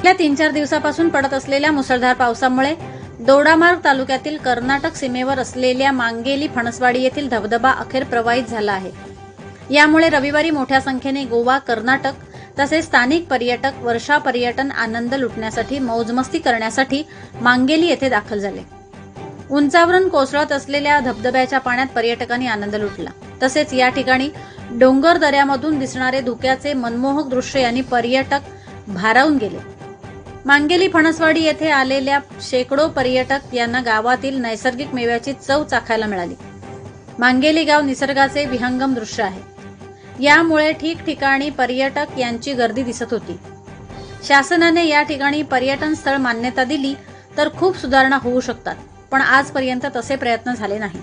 गेल्या तीन चार दिवसापासून पडत असलेल्या मुसळधार पावसामुळे दोडामार्ग तालुक्यातील कर्नाटक सीमेवर असलेल्या मांगेली फणसवाडी येथील धबधबा अखेर प्रवाहित झाला आहे. यामुळे रविवारी मोठ्या संख्येने गोवा कर्नाटक तसेच स्थानिक पर्यटक वर्षा पर्यटन आनंद लुटण्यासाठी मौजमस्ती करण्यासाठी मांगेली येथे दाखल झाले. उंचावरून कोसळत असलेल्या धबधब्याच्या पाण्यात पर्यटकांनी आनंद लुटला. तसेच या ठिकाणी डोंगर दऱ्यामधून दिसणारे धुक्याचे मनमोहक दृश्य यांनी पर्यटक भारावून गेले. मांगेली फणसवाडी येथे आलेल्या शेकडो पर्यटक यांना गावातील नैसर्गिक मेव्याची चव चाखायला मिळाली. मांगेली गाव निसर्गाचे विहंगम दृश्य आहे. यामुळे ठिकठिकाणी पर्यटक यांची गर्दी दिसत होती. शासनाने या ठिकाणी पर्यटन स्थळ मान्यता दिली तर खूप सुधारणा होऊ शकतात पण आजपर्यंत तसे प्रयत्न झाले नाही